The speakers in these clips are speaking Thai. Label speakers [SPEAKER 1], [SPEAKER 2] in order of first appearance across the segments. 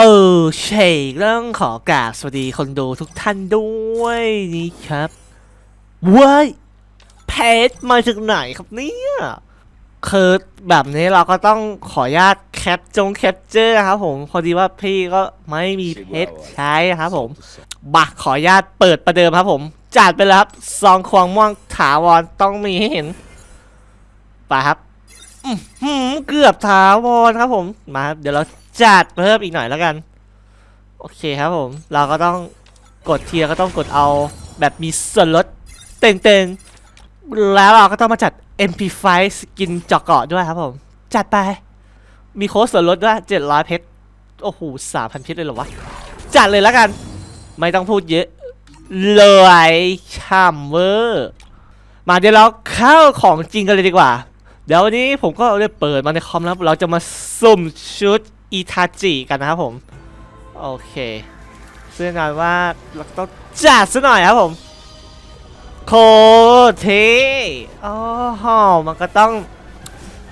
[SPEAKER 1] เออเชคเรื่องขอกราบสวัสดีคนดูทุกท่านด้วยนี่ครับว้ายเพชรมาจากไหนครับเนี่ยคือแบบนี้เราก็ต้องขออนุญาตแคปจงแคปเจอร์ครับผมพอดีว่าพี่ก็ไม่มีเพชรใช้ครับผมบักขออนุญาตเปิดประเดิมครับผม จัดไปแล้วครับซองควงม่วงถาวรต้องมีให้เห็นไปครับอื้อหือเกือบถาวรครับผมมาครับเดี๋ยวเรา จัดเพิ่มอีกหน่อยแล้วกัน โอเคครับผม เราก็ต้องกดเทียร์ก็ต้องกดเอาแบบมีส่วนลดเต็งๆ แล้วเราก็ต้องมาจัด MP5 สกินเจาะเกาะด้วยครับผม จัดไป มีโค้ดส่วนลดด้วย700เพชรโอ้โห3,000เพชรเลยเหรอวะ จัดเลยแล้วกัน ไม่ต้องพูดเยอะ เลยช่ำเวอร์มาเดี๋ยวเราเข้าของจริงกันเลยดีกว่า เดี๋ยววันนี้ผมก็ได้เปิดมาในคอมแล้ว เราจะมาสุ่มชุด อิทาจิกันนะครับผม โอเคซึ่งงานว่าเราต้องจัดซะหน่อยครับผม โคเทอ๋อหมันก็ต้อง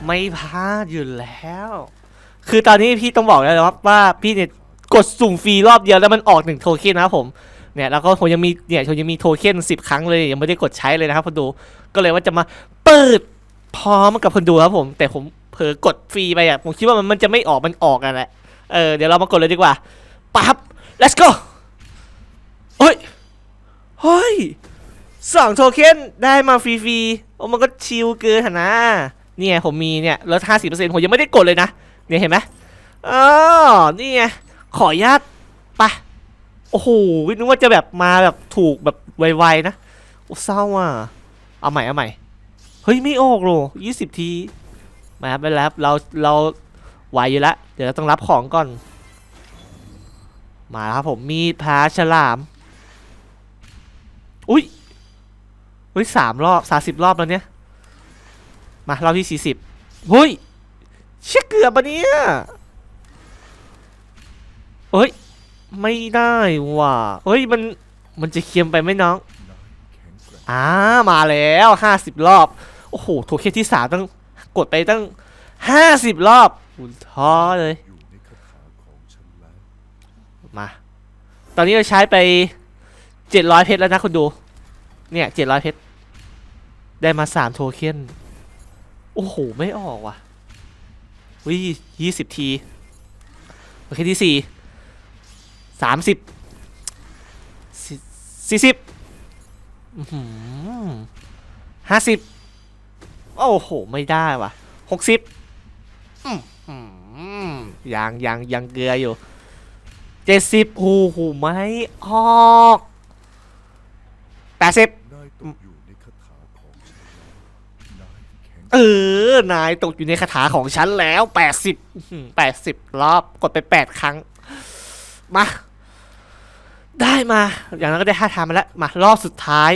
[SPEAKER 1] ไม่พลาดอยู่แล้ว คือตอนนี้พี่ต้องบอกเลยนะครับว่าพี่เนี่ยกดสุ่มฟรีรอบเดียวแล้วมันออกหนึ่งโทเค็นนะครับผมเนี่ยแล้วก็ผมยังมีเนี่ยผมยังมีโทเค็นสิบครั้งเลยยังไม่ได้กดใช้เลยนะครับคนดู ก็เลยว่าจะมาเปิดพร้อมกับคนดูครับผม แต่ผม เผลอกดฟรีไปอะผมคิดว่ามันมันจะไม่ออกมันออกกันแหละเออเดี๋ยวเรามากดเลยดีกว่าปั๊บ let's go เฮ้ยเฮ้ยสองโทเค็นได้มาฟรีๆโอ้มันก็ชิลเกินหนะเนี่ยผมมีเนี่ยลดห้าสิบเปอร์เซ็นต์ผมยังไม่ได้กดเลยนะเนี่ยเห็นไหมอ๋อนี่ไงขออนุญาตไปะโอ้โหนึกว่าจะแบบมาแบบถูกแบบไวๆนะโอ้เศร้าอะเอาใหม่เอาใหม่เฮ้ยไม่ออกหรอยี่สิบที มาครับไปแล้วเราเราไหวอยู่แล้วเดี๋ยวเราต้องรับของก่อน มาแล้วครับผมมีพาฉลาม อุ้ยอุ้ยสามรอบสาสิบรอบแล้วเนี่ย มารอบที่สี่สิบเฮ้ยเชี่ยเกือบปะเนี่ยเฮ้ย ไม่ได้ว่ะเฮ้ยมันมันจะเค็มไปไหมน้องอ่ามาแล้วห้าสิบรอบ โอ้โหโทเค็นที่สามต้อง กดไปตั้งห้าสิบรอบอุ่นท้อเลย มา ตอนนี้เราใช้ไปเจ็ดร้อยเพชรแล้วนะคุณดู เนี่ยเจ็ดร้อยเพชร ได้มาสามโทเค็น โอ้โห ไม่ออกว่ะวิยี่สิบที โอเคที่สี่สามสิบสี่สิบห้าสิบ โอ้โห ไม่ได้ว่ะหกสิบยังยังยังเกลืออยู่เจ็ดสิบโอ้โหไม่ออกแปดสิบ
[SPEAKER 2] นายตกอยู่ในคาถาของฉันนายแข็ง
[SPEAKER 1] เออ นายตกอยู่ในคาถาของฉันแล้วแปดสิบแปดสิบรอบกดไปแปดครั้ง มา ได้มา อย่างนั้นก็ได้ห้าทางมาแล้ว มารอบสุดท้าย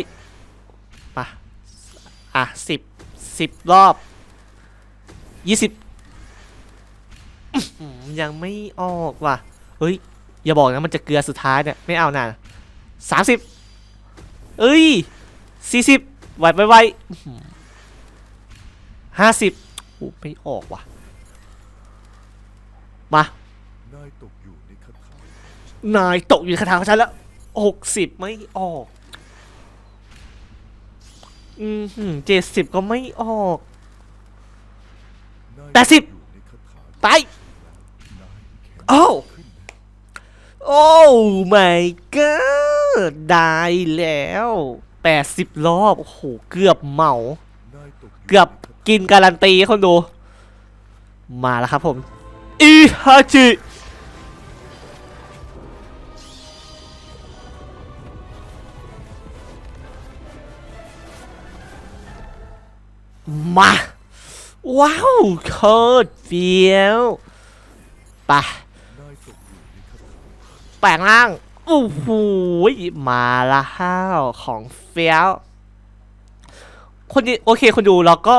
[SPEAKER 1] มา อะสิบ สิบรอบยี่สิบยังไม่ออกว่ะ เฮ้ย อย่าบอกนะมันจะเกลือสุดท้ายเนี่ย ไม่เอาน่ะสามสิบเอ้ยสี่สิบไหวไปไวห้าสิบโอ้ไม่ออกว่ะ มา
[SPEAKER 2] นายตกอยู่ในคาถาของฉัน
[SPEAKER 1] นายตกอยู่ในคาถาของฉันแล้วหกสิบไม่ออก อืมเจ็ดสิบก็ไม่ออกแปดสิบ
[SPEAKER 2] ตาย
[SPEAKER 1] โอ้โอ้ my god ได้แล้วแปดสิบรอบ โอ้โห เกือบเมา เกือบกินการันตีคนดู มาแล้วครับผม อีฮาจิ มา ว้าวโคตรเฟี้ยวไปะแปลงร่างโอ้โหมาละห้าวของเฟี้ยวคนนี้โอเคคนดูเราก็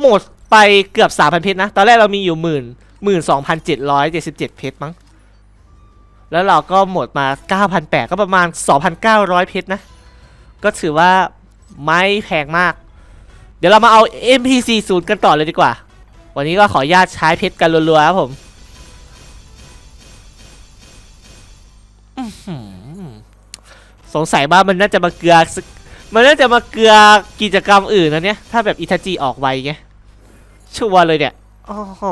[SPEAKER 1] หมดไปเกือบสามพันเพชรนะ ตอนแรกเรามีอยู่หมื่นหมื่นสองพันเจ็ดร้อยเจ็ดสิบเจ็ดเพชรมั้ง แล้วเราก็หมดมาเก้าพันแปดก็ประมาณสองพันเก้าร้อยเพชรนะ ก็ถือว่าไม่แพงมาก เดี๋ยวเรามาเอา MP40 กันต่อเลยดีกว่า วันนี้ก็ขออนุญาตใช้เพชรกันรัวๆครับผมสงสัยว่ามันน่าจะมาเกลือ มันน่าจะมาเกลือกิจกรรมอื่นนะเนี่ย ถ้าแบบอิทาจิออกไวไงชัวร์เลยเนี่ย โอ้โห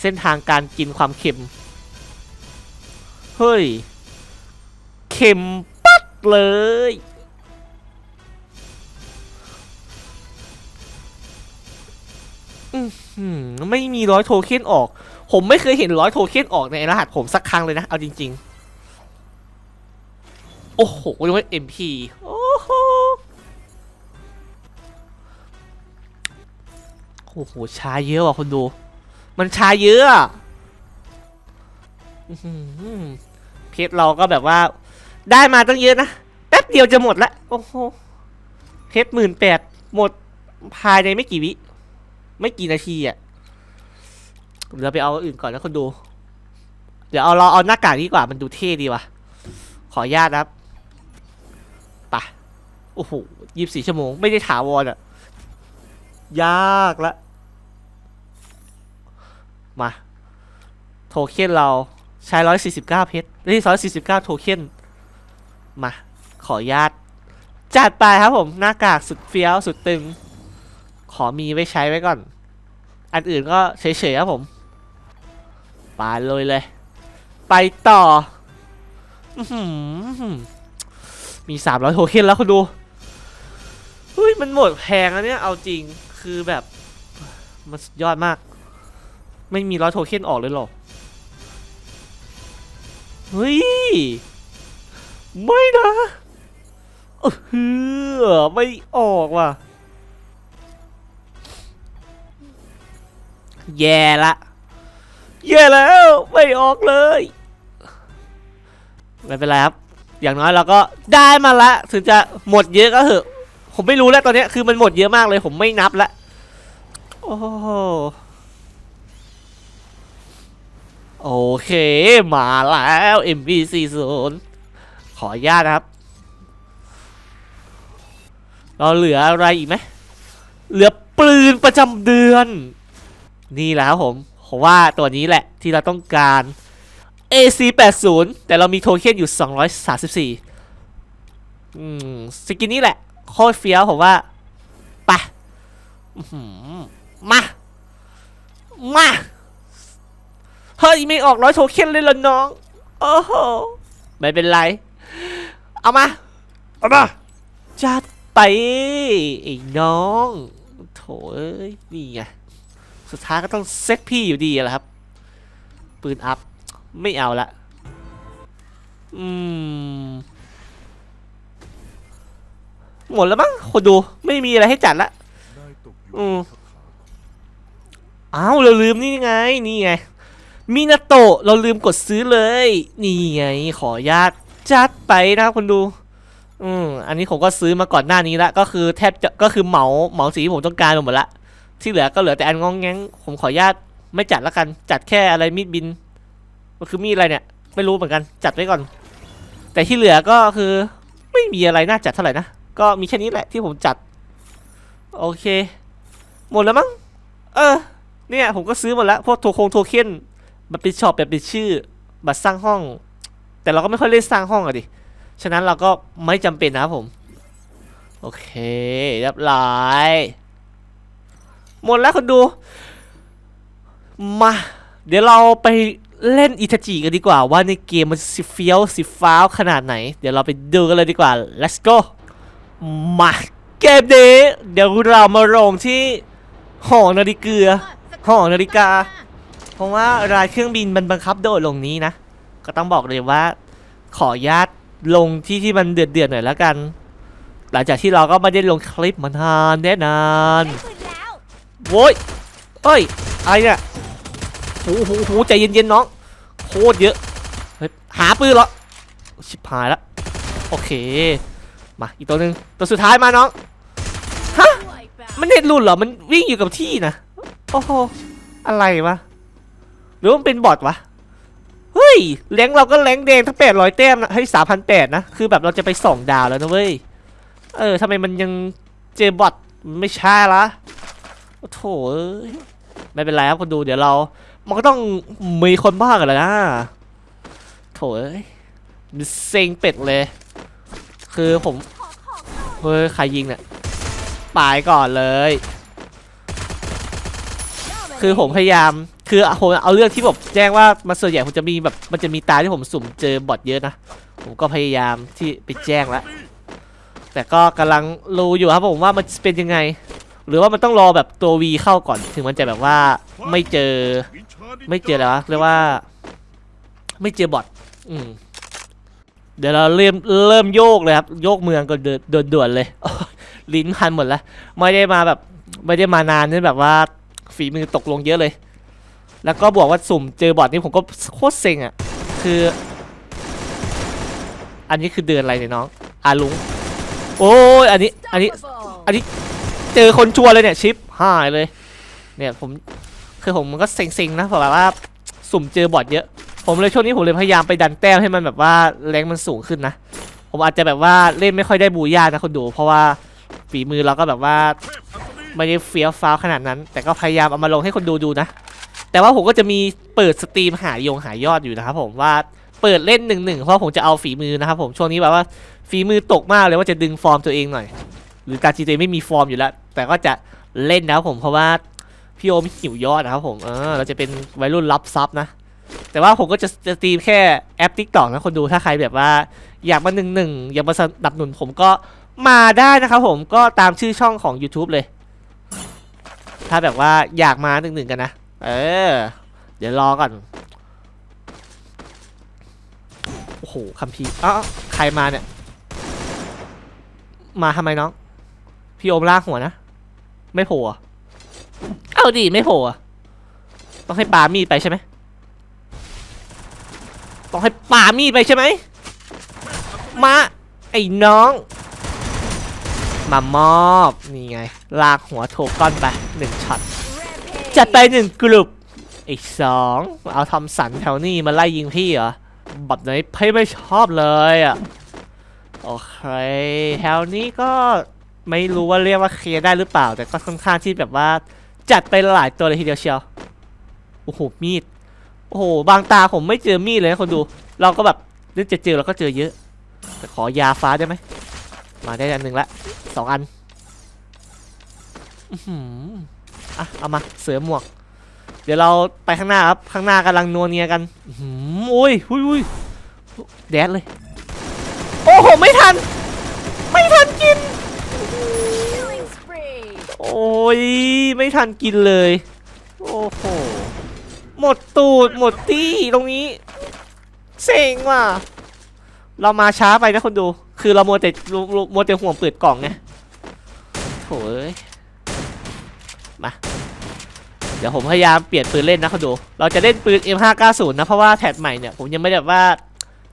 [SPEAKER 1] เส้นทางการกินความเค็ม เฮ้ย เค็มปัดเลย ไม่มีร้อยโทเค็นออก ผมไม่เคยเห็นร้อยโทเค็นออกในรหัสผมสักครั้งเลยนะ เอาจริง ๆ โอ้โหเรียกว่า MP โอ้โหโอ้โหช้าเยอะว่ะคนดู มันช้าเยอะอือเพชรเราก็แบบว่า ได้มาตั้งเยอะนะ แป๊บเดียวจะหมดละ โอ้โหเพชรหมื่นแปดหมดภายในไม่กี่วิ ไม่กี่นาทีอะเดี๋ยวไปเอาอื่นก่อนนะคนดู เดี๋ยวเอาเราเอาหน้ากากดีกว่ามันดูเท่ดีว่ะ ขออนุญาตนะครับปะโอ้โหยี่สิบสี่ชั่วโมง ไม่ได้ถาวรอะ ยากละ มา โทเค็นเราใช้ร้อยสี่สิบเก้าเพชรเฮ้ร้อยสี่สิบเก้าโทเค็นมา ขออนุญาตจัดไปครับผม หน้ากากสุดเฟี้ยว สุดตึง ขอมีไว้ใช้ไว้ก่อน อันอื่นก็เฉยๆครับผมไปเลยเลย ไปต่อมีสามร้อยโทเค็นแล้วคุณดูเฮ้ยมันหมดแพงอันเนี้ยเอาจริงคือแบบ มันสุดยอดมาก ไม่มีร้อยโทเค็นออกเลยหรอเฮ้ย ไม่นะเออหือไม่ออกว่ะ แย่ละแย่แล้วไม่ออกเลยไม่เป็นไรครับ อย่างน้อยเราก็ได้มาละ ถึงจะหมดเยอะก็เถอะ ผมไม่รู้แล้วตอนเนี้ยคือมันหมดเยอะมากเลย ผมไม่นับละโอ้โหโอเค มาแล้ว MV40 ขออนุญาตนะครับ เราเหลืออะไรอีกไหม เหลือปืนประจำเดือน นี่แหละครับผม ผมว่าตัวนี้แหละที่เราต้องการ AC80 แต่เรามีโทเค็นอยู่ 234อืมสกินนี้แหละ โคตรเฟี้ยวผมว่าไปอื้อหือมา มา เฮ้ย ไม่ออกร้อยโทเค็นเลยเหรอน้อง โอ้โห ไม่เป็นไร เอามา
[SPEAKER 2] เอามา
[SPEAKER 1] จัดไปไอ้น้อง โถเอ้ยนี่ไง สุดท้ายก็ต้องเซ็ตพี่อยู่ดีแหละครับ ปืนอัพ ไม่เอาละ อืม หมดแล้วมั้งคนดูไม่มีอะไรให้จัดละ
[SPEAKER 2] อื
[SPEAKER 1] ม
[SPEAKER 2] อ้า
[SPEAKER 1] วเราลืมนี่ไง นี่ไง มินาโตะเราลืมกดซื้อเลย นี่ไง ขอญาตจัดไปนะครับคนดู อืมอันนี้ผมก็ซื้อมาก่อนหน้านี้ละ ก็คือแทบจะก็คือเหมาเหมาสีที่ผมต้องการหมดละ ที่เหลือก็เหลือแต่อันงองแงงผมขออนุญาตไม่จัดละกัน จัดแค่อะไรมีดบินมันคือมีดอะไรเนี่ย ไม่รู้เหมือนกันจัดไว้ก่อน แต่ที่เหลือก็คือไม่มีอะไรน่าจัดเท่าไหร่นะ ก็มีแค่นี้แหละที่ผมจัด โอเค หมดแล้วมั้งเออ เนี่ยผมก็ซื้อหมดแล้วพวกโทคงโทเค็นบัตรปิดช็อปแบบปิดชื่อ บัตรสร้างห้อง แต่เราก็ไม่ค่อยเล่นสร้างห้องอะดิฉะนั้นเราก็ไม่จำเป็นนะครับผม โอเคเรียบร้อย หมดแล้วคนดู มา เดี๋ยวเราไปเล่นอิทาจิกันดีกว่า ว่าในเกมมันสิเฟี้ยวสิฟ้าวขนาดไหน เดี๋ยวเราไปดูกันเลยดีกว่า let's go มาเกมนี้เดี๋ยวเรามาลงที่หอนาฬิกลือหอนาฬิกา เพราะว่ารายเครื่องบินมันบังคับโดดลงนี้นะ ก็ต้องบอกเลยว่า ขออนุญาตลงที่ที่มันเดือดๆหน่อยแล้วกัน หลังจากที่เราก็ไม่ได้ลงคลิปมานานแน่นาน โว้ยเอ้ยอะไรเนี่ยโอ้โหโหใจเย็นๆน้องโคตรเยอะเฮ้ยหาปืนเหรอชิบหายแล้วโอเค มาอีกตัวหนึ่งตัวสุดท้ายมาน้องฮะมันเน็ตหลุดเหรอมันวิ่งอยู่กับที่นะโอ้โหอะไรวะหรือว่ามันเป็นบอทวะเฮ้ยแรงเราก็แรงแดงทั้งแปดร้อยแต้มนะให้สามพันแปดนะคือแบบเราจะไปสองดาวแล้วนะเว้ยเออทำไมมันยังเจอบอทไม่ใช่ละ โอ้โถไม่เป็นไรครับคนดูเดี๋ยวเรา มันก็ต้องมีคนบ้างกันแหละนะโถเซ็งเป็ดเลย คือผมเฮ้ยใครยิงเนี่ยปายก่อนเลย คือผมพยายามคือผมเอาเรื่องที่ผมแจ้งว่ามันส่วนใหญ่ผมจะมีแบบมันจะมีตาที่ผมสุ่มเจอบอทเยอะนะผมก็พยายามที่ไปแจ้งแล้วแต่ก็กำลังรู้อยู่ครับผมว่ามันเป็นยังไง หรือว่ามันต้องรอแบบตัว V เข้าก่อนถึงมันจะแบบว่าไม่เจอ ไม่เจอแล้วะเรียกว่า ไม่เจอบอทอืมเดี๋ยวเราเริ่มเริ่มโยกเลยครับ โยกเมืองก็เดินด่วนเลยโอ๊ยลิ้นพันหมดแล้ว ไม่ได้มาแบบ ไม่ได้มานานนี่แบบว่าฝีมือตกลงเยอะเลย แล้วก็บอกว่าสุ่มเจอบอทนี่ผมก็โคตรเซ็งอะ คือ อันนี้คือเดือนอะไรเนี่ยน้องอาลุง โอ้ยอันนี้ อันนี้ อันนี้ เจอคนชัวร์เลยเนี่ยชิปหายเลย เนี่ยผมคือผมมันก็เซ็งๆนะแบบว่าสุ่มเจอบอทเยอะ ผมเลยช่วงนี้ผมเลยพยายามไปดันแต้มให้มันแบบว่าแรงมันสูงขึ้นนะ ผมอาจจะแบบว่าเล่นไม่ค่อยได้บูย่านะคนดู เพราะว่าฝีมือเราก็แบบว่าไม่ได้เฟี้ยวฟ้าวขนาดนั้น แต่ก็พยายามเอามาลงให้คนดูดูนะ แต่ว่าผมก็จะมีเปิดสตรีมหายงหายอดอยู่นะครับผมว่าเปิดเล่นหนึ่งหนึ่งเพราะผมจะเอาฝีมือนะครับผมช่วงนี้แบบว่าฝีมือตกมากเลยว่าจะดึงฟอร์มตัวเองหน่อย หรือการที่ตัวเองไม่มีฟอร์มอยู่แล้ว แต่ก็จะเล่นนะครับผมเพราะว่าพี่โอมหิวยอดนะครับผมเออเราจะเป็นวัยรุ่นรับซับนะ แต่ว่าผมก็จะสตรีมแค่แอปทิกตอกนะคนดูถ้าใครแบบว่า อยากมาหนึ่งหนึ่งอยากมาสนับสนุนผมก็มาได้นะครับผมก็ตามชื่อช่องของ YouTube เลย ถ้าแบบว่าอยากมาหนึ่งหนึ่งกันนะ เออ เดี๋ยวรอก่อน โอ้โหคัมภีร์อ้าใครมาเนี่ย มาทำไมน้อง พี่โอมลากหัวนะ ไม่โผล่เอาดิไม่โผล่ต้องให้ปามีดไปใช่ไหมต้องให้ปามีดไปใช่ไหมมาไอ้น้อง มามอบนี่ไง ลากหัวโถก้อนไปหนึ่งช็อตจัดไปหนึ่งกลุ่มอีกสองเอาทำสันแถวนี้มาไล่ยิงพี่เหรอบัดไหนพี่ไม่ชอบเลยอะ โอเค แถวนี้ก็ ไม่รู้ว่าเรียกว่าเคลียร์ได้หรือเปล่า แต่ก็ค่อนข้างที่แบบว่าจัดไปหลายตัวเลยทีเดียวเชียว โอ้โห มีด โอ้โห บางตาผมไม่เจอมีดเลยนะคนดู เราก็แบบนึกจะเจอเราก็เจอเยอะ แต่ขอยาฟ้าได้ไหม มาได้อันหนึ่งละสองอันอือะ เอามาเสือหมวก เดี๋ยวเราไปข้างหน้าครับ ข้างหน้ากำลังนัวเนียกันอื้อหือโอ้ยหุยหุยแดดเลย โอ้โห ไม่ทัน ไม่ทันกิน โอ้ย ไม่ทันกินเลย โอ้โห หมดตูด หมดที่ตรงนี้ เซ็งว่ะ เรามาช้าไปนะคนดู คือเราโมวแต่มัวมัวแต่ห่วงเปิดกล่องไงโถ่เอ้ยมา เดี๋ยวผมพยายามเปลี่ยนปืนเล่นนะคนดู เราจะเล่นปืน M590 นะ เพราะว่าแพทใหม่เนี่ย ผมยังไม่ได้แบบว่า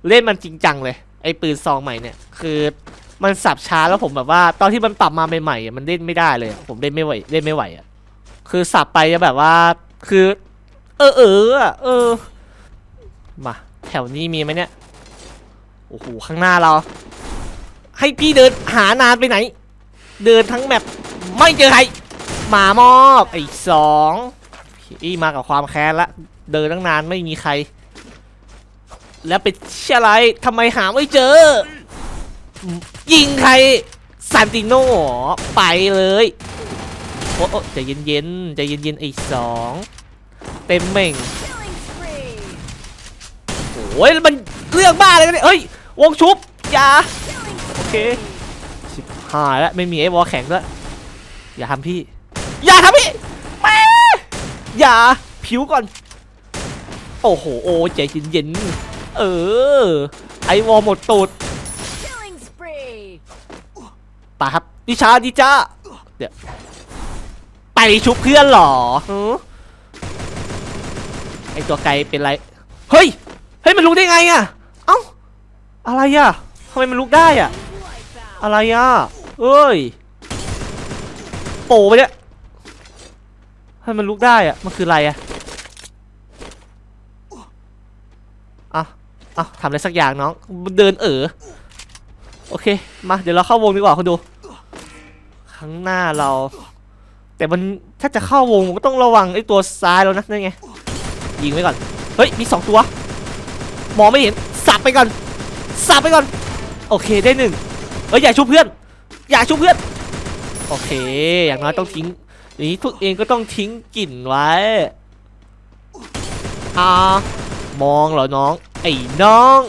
[SPEAKER 1] เล่นมันจริงจังเลย ไอ้ปืนซองใหม่เนี่ย คือ มันสับช้าแล้วผมแบบว่า ตอนที่มันปรับมาใหม่ๆมันเล่นไม่ได้เลย ผมเล่นไม่ไหวเล่นไม่ไหวอะคือสับไปจะแบบว่า คือ เออเออเออมาแถวนี้มีไหมเนี่ยโอ้โหข้างหน้าเรา ให้พี่เดินหานานไปไหน เดินทั้งแมปไม่เจอใครหมามอบไอ้สองพี่มากับความแค้นละ เดินตั้งนานไม่มีใคร แล้วเป็นเชี่ยอะไรทำไมหาไม่เจอ ยิงใครซันติโน่ไปเลยโอ้โอ้ใจเย็นๆใจเย็นๆไอ้สองเต็มเม่งโอ้ยมันเรื่องบ้าอะไรกันเนี่ยเฮ้ยวงชุบอย่าโอเคชิบหายแล้วไม่มีไอ้วอลแข็งด้วยอย่าทำพี่ อย่าทำพี่แม่อย่าผิวก่อน โอ้โหโอ้ใจเย็นๆเออไอวอลหมดตูด ปะครับดิชาดิจ้าเดี๋ยวไปชุบเพื่อนเหรอหือไอตัวไกลเป็นไร เฮ้ย เฮ้ยมันลุกได้ไงอะเอ้า อะไรอะทำไมมันลุกได้อะ
[SPEAKER 3] Wipeout.
[SPEAKER 1] อะไรอะเอ้ยโปไปเนี่ยให้มันลุกได้อะ มันคืออะไรอะอะอะทำอะไรสักอย่างน้อง เดินเออ โอเค มาเดี๋ยวเราเข้าวงดีกว่าคุณดู ข้างหน้าเรา แต่มันถ้าจะเข้าวงก็ต้องระวังไอ้ตัวซ้ายแล้วนะนั่นไง ยิงไว้ก่อน เฮ้ย มีสองตัว มองไม่เห็น สับไปก่อน สับไปก่อน โอเคได้หนึ่งเอ้ยอย่าชุบเพื่อน อย่าชุบเพื่อน โอเค อย่างน้อยต้องทิ้งนี้ทุกเองก็ต้องทิ้งกลิ่นไว้ อ่ามองเหรอน้อง ไอ้น้อง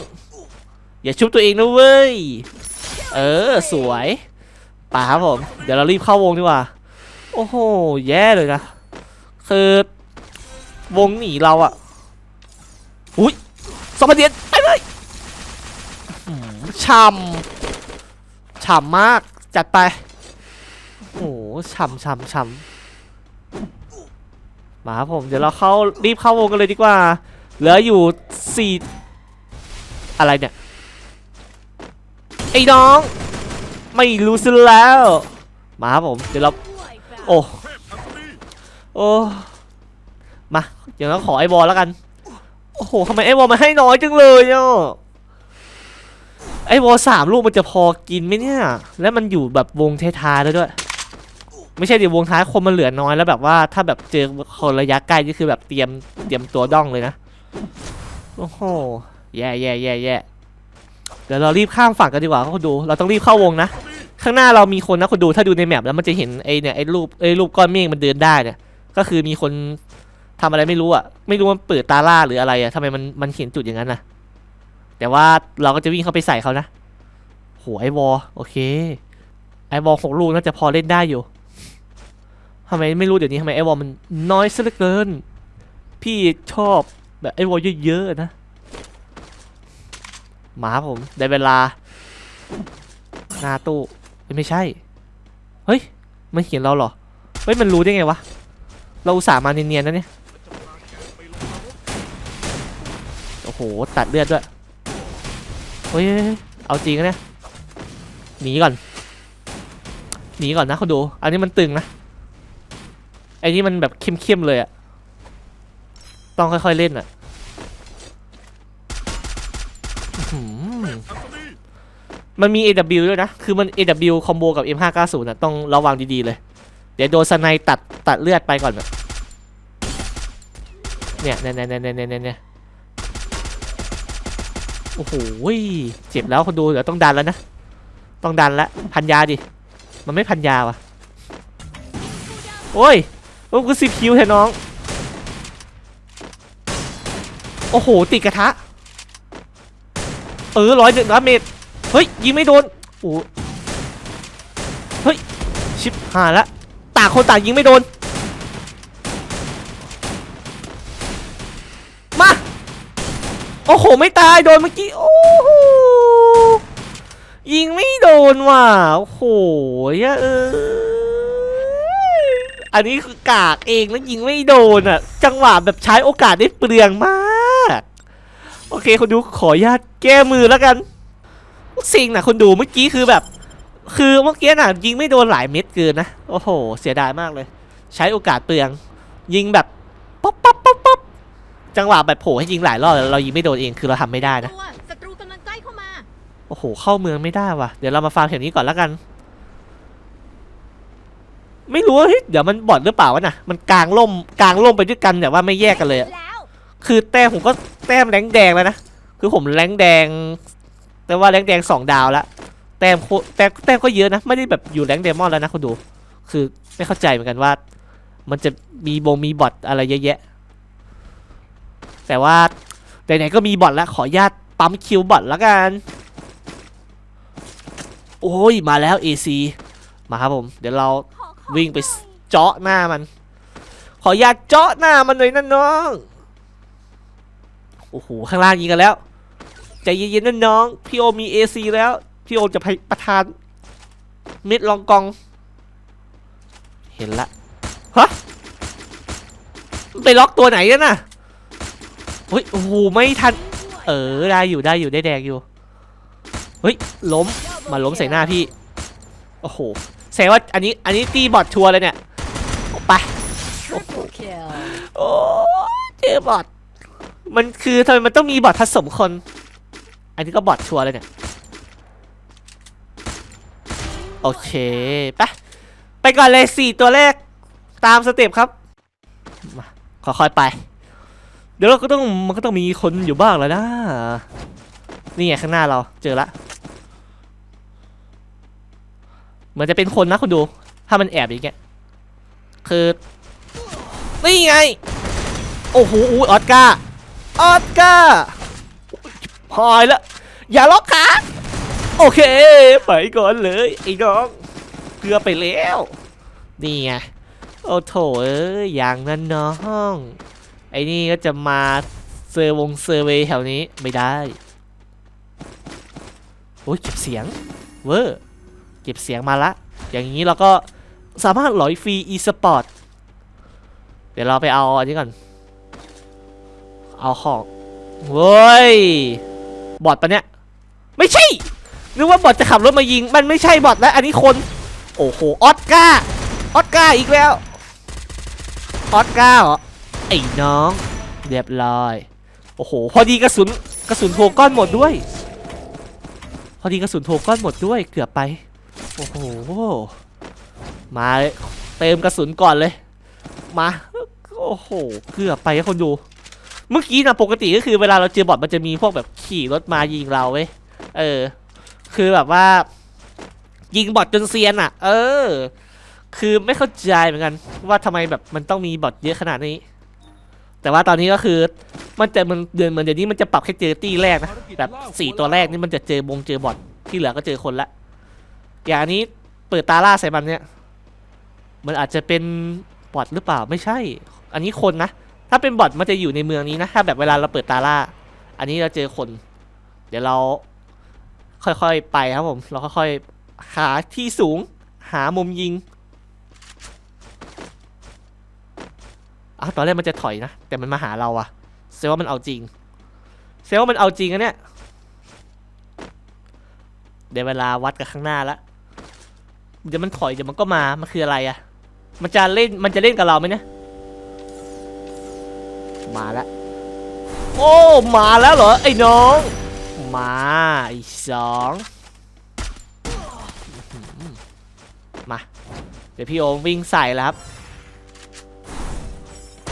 [SPEAKER 1] อย่าชุบตัวเองนะเว้ย เออสวยป่าครับผม เดี๋ยวเรารีบเข้าวงดีกว่า โอ้โห แย่เลยนะ คือวงหนีเราอะอุ้ยสองพันเดียนไปเลยอืมช้ำช่ำมาก จัดไป โอ้โหช่ำช่ำช่ำมาครับผม เดี๋ยวเราเข้ารีบเข้าวงกันเลยดีกว่า เหลืออยู่สี่อะไรเนี่ย อ้น้อง ไม่รู้ซะแล้ว มาครับผม เดี๋ยวเรา โอ้ โอ้ มา เดี๋ยวเราขอไอ้บอลแล้วกัน โอ้โหทำไมไอ้บอลมาให้น้อยจังเลยอะไอ้บอลสามลูกมันจะพอกินไหมเนี่ย แล้วมันอยู่แบบวงท้ายๆแล้วด้วย ไม่ใช่ดิวงท้ายคนมันเหลือน้อยแล้วแบบว่าถ้าแบบเจอคนระยะใกล้นี่คือแบบเตรียมเตรียมตัวด้องเลยนะ โอ้โห แย่แย่แย่แย่ เดี๋ยวเรารีบข้ามฝั่งกันดีกว่าคุณดู เราต้องรีบเข้าวงนะ ข้างหน้าเรามีคนนะคุณดู ถ้าดูในแมปแล้วมันจะเห็นไอ้เนี่ยไอ้รูปไอ้รูปก้อนเมฆมันเดินได้เนี่ย ก็คือมีคนทำอะไรไม่รู้อะ ไม่รู้มันเปิดตาล่าหรืออะไรอะทำไมมันมันเห็นจุดอย่างนั้นน่ะ แต่ว่าเราก็จะวิ่งเข้าไปใส่เขานะ โหไอ้วอโอเค ไอ้วอหกลูกน่าจะพอเล่นได้อยู่ทำไมไม่รู้เดี๋ยวนี้ทำไมไอ้วอมันน้อยซะเหลือเกิน พี่ชอบแบบไอ้วอเยอะๆนะ มาครับผมได้เวลา หน้าตู้ไม่ใช่ เฮ้ย มันเขียนเราเหรอ เฮ้ย มันรู้ได้ไงวะ เราอุตส่าห์มาเนียนๆนะเนี่ย โอ้โห ตัดเลือดด้วย เฮ้ย เอาจริงนะเนี่ย หนีก่อน หนีก่อนนะเขาดู อันนี้มันตึงนะ ไอ้นี่มันแบบเข้มๆเลยอะ ต้องค่อยๆเล่นอะอื้อหือ มันมี AW ด้วยนะ คือมัน AW คอมโบกับ M590 นะต้องระวังดีๆเลย เดี๋ยวโดนสไนตัดตัดเลือดไปก่อนแบบเนี่ยเนี่ยเนี่ยเนี่ยเนี่ยเนี่ยเนี่ยโอ้โหเจ็บแล้วคนดูเดี๋ยวต้องดันแล้วนะ ต้องดันแล้วพันยาดิ มันไม่พันยาวะโอ้ยโอ้กูสิบคิวแทนน้อง โอ้โห ติดกระทะ เออร้อยหนึ่งดาเมจ เฮ้ยยิงไม่โดนโอ้เฮ้ยชิบหาละต่างคนต่างยิงไม่โดน มา โอ้โห ไม่ตายโดนเมื่อกี้ โอ้โหยิงไม่โดนว่ะ โอ้โหเอออันนี้คือกากเองแล้วยิงไม่โดนอะ จังหวะแบบใช้โอกาสได้เปลืองมาก โอเคคนดูขออนุญาตแก้มือแล้วกัน สิ่งนะคนดูเมื่อกี้คือแบบ คือเมื่อกี้น่ะยิงไม่โดนหลายเม็ดเกินนะ โอ้โห เสียดายมากเลย ใช้โอกาสเปลือง ยิงแบบป๊อปป๊อปป๊อปป๊อปจังหวะแบบโผล่ให้ยิงหลายรอบแล้วเรายิงไม่โดนเองคือเราทำไม่ได้นะ
[SPEAKER 3] ตัวศัตรูกำลังใกล้เข้ามา
[SPEAKER 1] โอ้โห เข้าเมืองไม่ได้ว่ะ เดี๋ยวเรามาฟาร์มแถวนี้ก่อนแล้วกัน ไม่รู้ว่าเฮ้ยเดี๋ยวมันบอดหรือเปล่าวะน่ะมันกลางล่มกลางล่มไปด้วยกันแต่ว่าไม่แยกกันเลยอะ
[SPEAKER 3] แล้ว
[SPEAKER 1] คือแต้มผมก็แต้มแรงแดงแล้วนะ คือผมแรงแดง แต่ว่าแรงแดงสองดาวแล้วแต้มแต้มแต้มก็เยอะนะ ไม่ได้แบบอยู่แรงเดมอนแล้วนะคุณดู คือไม่เข้าใจเหมือนกันว่า มันจะมีบงมีบอทอะไรเยอะแยะ แต่ว่าไหนๆก็มีบอทแล้วขอญาตปั๊มคิวบอทแล้วกัน โอ้ยมาแล้ว AC มาครับผม เดี๋ยวเราวิ่งไปเจาะหน้ามัน ขออนุญาตเจาะหน้ามันหน่อยนะน้อง โอ้โหข้างล่างยิงกันแล้ว ใจเย็นๆนะน้อง พี่โอมี AC แล้ว พี่โอจะไปประทานเม็ดลองกอง เห็นละฮะไปล็อกตัวไหนกันน่ะเฮ้ยโอ้โหไม่ทัน เออได้อยู่ได้อยู่ได้แดงอยู่ เฮ้ยล้มมาล้มใส่หน้าพี่ โอ้โหแสดงว่าอันนี้อันนี้ตีบอทชัวร์เลยเนี่ยออไปะโอ้เจอบอทมันคือทำไมมันต้องมีบอทผสมคน อันนี้ก็บอทชัวร์เลยเนี่ย โอเคไปไปก่อนเลยสี่ตัวแรกตามสเต็ปครับค่อยๆไป เดี๋ยวเราก็ต้องมันก็ต้องมีคนอยู่บ้างแล้วนะ นี่ไงข้างหน้าเราเจอละเหมือนจะเป็นคนนะคุณดู ถ้ามันแอบอย่างเงี้ยคือนี่ไง โอ้โหอออสการ์ออสการ์ พอยล้วอย่าล็อกขาโอเค ไปก่อนเลยไอ้น้องเกือไปแล้วนี่ไงโอ้โถเอ้ยอย่างนั้นน้องไอ้นี่ก็จะมาเซอร์วงเซอร์เวย์แถวนี้ไม่ได้โอ้ยเก็บเสียงเวอร์เก็บเสียงมาละ อย่างนี้เราก็สามารถหลอยฟรี e-sport เดี๋ยวเราไปเอาอันนี้ก่อน เอาของเว้ย บอทปะเนี่ย ไม่ใช่ นึกว่าบอทจะขับรถมายิง มันไม่ใช่บอทแล้ว อันนี้คน โอ้โห ออสการ์ ออสการ์อีกแล้ว ออสการ์เหรอ ไอ้น้อง เรียบร้อย โอ้โห พอดีกระสุน กระสุนโทก้อนหมดด้วย พอดีกระสุนโทก้อนหมดด้วย เกือบไป โอ้โห มาเลย เติมกระสุนก่อนเลย มา โอ้โห เกือบไปคนดู เมื่อกี้นะปกติก็คือเวลาเราเจอบอทมันจะมีพวกแบบขี่รถมายิงเราเว้ยเออ คือแบบว่า ยิงบอทจนเซียนอะ เออ คือไม่เข้าใจเหมือนกัน ว่าทำไมแบบมันต้องมีบอทเยอะขนาดนี้ แต่ว่าตอนนี้ก็คือมันจะมันเดือนเหมือนเดี๋ยวนี้มันจะปรับแค่เจอตี้แรกนะแบบสี่ตัวแรกนี่มันจะเจอบงเจอบอทที่เหลือก็เจอคนละอย่างนนี้เปิดตาล่าใส่มันเนี่ย มันอาจจะเป็นบอทหรือเปล่าไม่ใช่ อันนี้คนนะ ถ้าเป็นบอทมันจะอยู่ในเมืองนี้นะ ถ้าแบบเวลาเราเปิดตาล่า อันนี้เราเจอคน เดี๋ยวเราค่อยๆไปครับผม เราค่อยๆหาที่สูง หามุมยิงอ้าวตอนแรกมันจะถอยนะ แต่มันมาหาเราอะเซลว่ามันเอาจริง เซลว่ามันเอาจริงอะเนี่ยเดี๋ยวเวลาวัดกับข้างหน้าละเดี๋ยวมันถอยเดี๋ยวมันก็มา มันคืออะไรอะมันจะเล่น มันจะเล่นกับเราไหมเนี่ย มาแล้ว โอ้ มาแล้วเหรอ ไอ้น้อง มาอีกสองมา เดี๋ยวพี่โอมวิ่งใส่แล้วครับ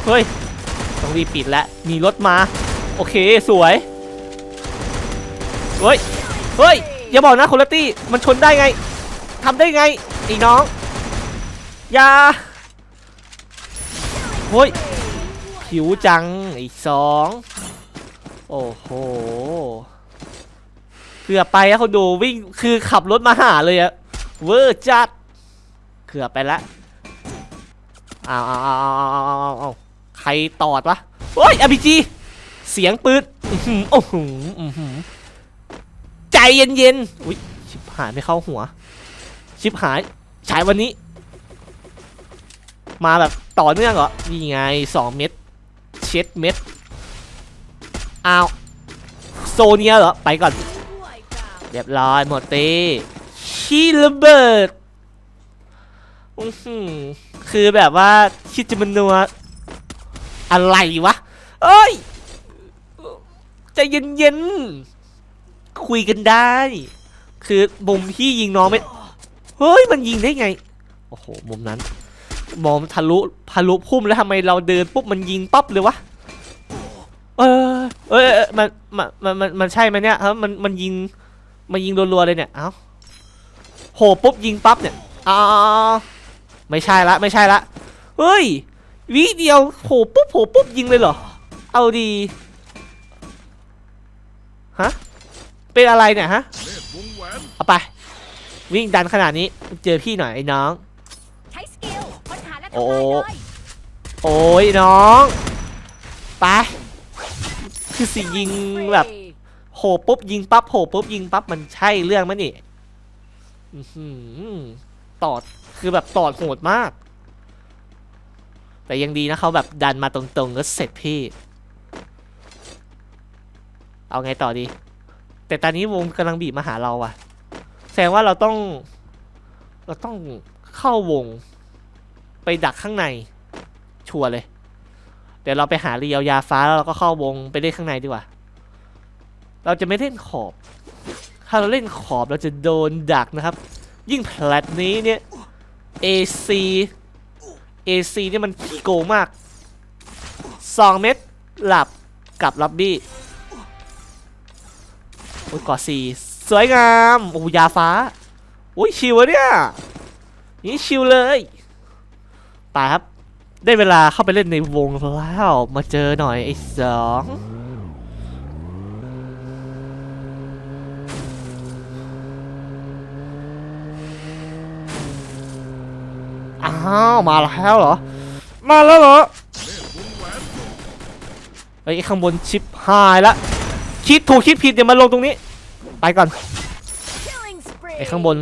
[SPEAKER 1] เฮ้ย ต้องรีบปิดแล้ว มีรถมา โอเค สวย เฮ้ย เฮ้ย อย่าบอกนะคุณลตตี้ มันชนได้ไง ทำได้ไงไอ้น้อง อย่า เฮ้ย หิวจัง อีกสอง โอ้โห เกือบไปแล้วเขาดูวิ่ง คือขับรถมาหาเลยอะเวอร์จัด เกือบไปและเอาเอาเอาเอาเอาเอาเอาใครตอดวะโอ้ยอพีจีเสียงปืนโอ้โหใจเย็นเย็นอุ้ยชิบหายไม่เข้าหัว ชิบหายฉายวันนี้ มาแบบต่อเนื่องเหรอนี่ไงสองเม็ด ช็ดเม็ดอ้าวโซเนียเหรอ ไปก่อน เรียบร้อยหมดตีชีระเบิดอือหือคือแบบว่าคิดจะมันนัวอะไรวะ เอ้ยใจเย็นๆ คุยกันได้ คือมุมที่ยิงน้องไม่ เฮ้ย มันยิงได้ไง โอ้โห มุมนั้น มองทะลุทะลุพุ่มแล้วทำไมเราเดินปุ๊บมันยิงปั๊บเลยวะเออเอยเอยมันมันมันมันมันใช่ไหมเนี่ยฮะมันมันยิงมันยิงรัวๆเลยเนี่ยเอ้าโหปุ๊บยิงปั๊บเนี่ยอ้าไม่ใช่ละไม่ใช่ละเฮ้ยวิเดียวโหปุ๊บโหปุ๊บยิงเลยเหรอเอาดีฮะเป็นอะไรเนี่ยฮะ
[SPEAKER 2] เนตรวงแหวน
[SPEAKER 1] เอาไปวิ่งดันขนาดนี้เจอพี่หน่อยไอ้น้อง โอ้
[SPEAKER 3] ยเลย
[SPEAKER 1] โอ้ยน้องไปคือสิยิงแบบโหปุ๊บยิงปั๊บโหปุ๊บยิงปั๊บมันใช่เรื่องมั้ยนี่ตอดคือแบบตอดโหดมาก แต่ยังดีนะเขาแบบดันมาตรงๆก็เสร็จพี่ เอาไงต่อดี แต่ตอนนี้วงกำลังบีบมาหาเราอะแสดงว่าเราต้อง เราต้องเข้าวง ไปดักข้างใน ชัวร์เลย เดี๋ยวเราไปหาเรียวยาฟ้าแล้วเราก็เข้าวงไปเล่นข้างในดีกว่า เราจะไม่เล่นขอบ ถ้าเราเล่นขอบเราจะโดนดักนะครับ ยิ่งแพลตนี้เนี่ย AC AC เนี่ยมันโกงมาก 2 เม็ดหลับกับล็อบบี้อ้ยกอดสี่สวยงาม โอ้ยาฟ้าอุ้ยชิวเนี่ยนี่ชิวเลย ไปครับ ได้เวลาเข้าไปเล่นในวงแล้ว มาเจอหน่อยไอ้สองอ้าวมาแล้วเหรอ มาแล้วเหรอเฮ้ยไอ้ข้างบนชิปหายละคิดถูกคิดผิดเดี๋ยวมาลงตรงนี้ ไปก่อน
[SPEAKER 3] Killing spree.
[SPEAKER 1] ไอ้ข้างบน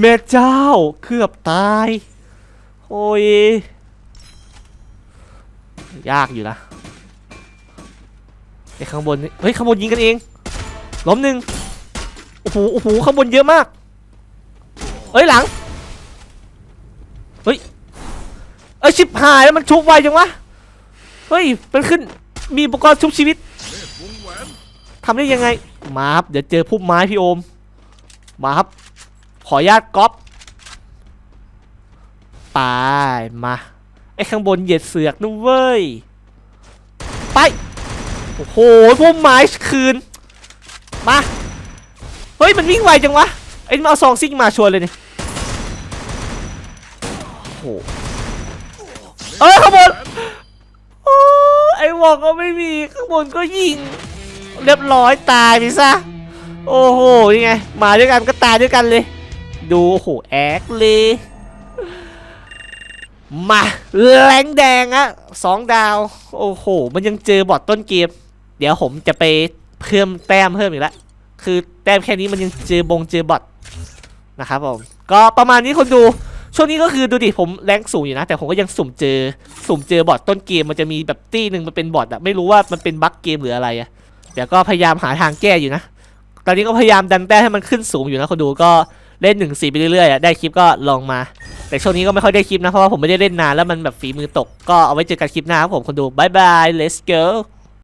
[SPEAKER 1] แม่เจ้าเกือบตาย โอ้ย ยากอยู่นะไอข้างบนนี่เฮ้ย ข้างบนยิงกันเอง ล้มหนึ่งโอ้โห โอ้โห ข้างบนเยอะมาก เฮ้ย หลัง เฮ้ย เอ้ย ชิบหายแล้วมันชุบไวจังวะ เฮ้ย มันขึ้น มีอุปกรณ์ชุบชีวิต ทำได้ยังไง มาครับ เดี๋ยวเจอพุ่มไม้พี่โอม มาครับ ขออนุญาตก๊อปไปมาไอ้ข้างบนเหยียดเสือกนู่นเว้ย ไป โอ้โหพุ่มไม้คืน มา เฮ้ย มันวิ่งไวจังวะ ไอ้มันเอาซองซิ่งมาชวนเลยนี่โอ้โหเอ้ยข้างบนโอ้ไอ้วอกก็ไม่มีข้างบนก็ยิง เรียบร้อยตายไปซะ โอ้โหยังไง มาด้วยกันก็ตายด้วยกันเลย ดูโอ้โหแอกเลยมาแรงแดงอะสองดาว โอ้โห มันยังเจอบอทต้นเกม เดี๋ยวผมจะไปเพิ่มแต้มเพิ่มอีกแล้วคือแต้มแค่นี้มันยังเจอบงเจอบอทนะครับผมก็ประมาณนี้คนดูช่วงนี้ก็คือดูดิผมแรงสูงอยู่นะ แต่ผมก็ยังสุ่มเจอสุ่มเจอบอทต้นเกมมันจะมีแบบตี้หนึ่งมันเป็นบอทอะไม่รู้ว่ามันเป็นบั๊กเกมหรืออะไรอะเดี๋ยวก็พยายามหาทางแก้อยู่นะ ตอนนี้ก็พยายามดันแต้มให้มันขึ้นสูงอยู่นะคนดูก็ เล่นหนึ่งสี่ไปเรื่อยๆได้คลิปก็ลองมา แต่ช่วงนี้ก็ไม่ค่อยได้คลิปนะ เพราะว่าผมไม่ได้เล่นนานแล้วมันแบบฝีมือตก ก็เอาไว้เจอกันคลิปหน้าครับผมคนดูบายบาย let's go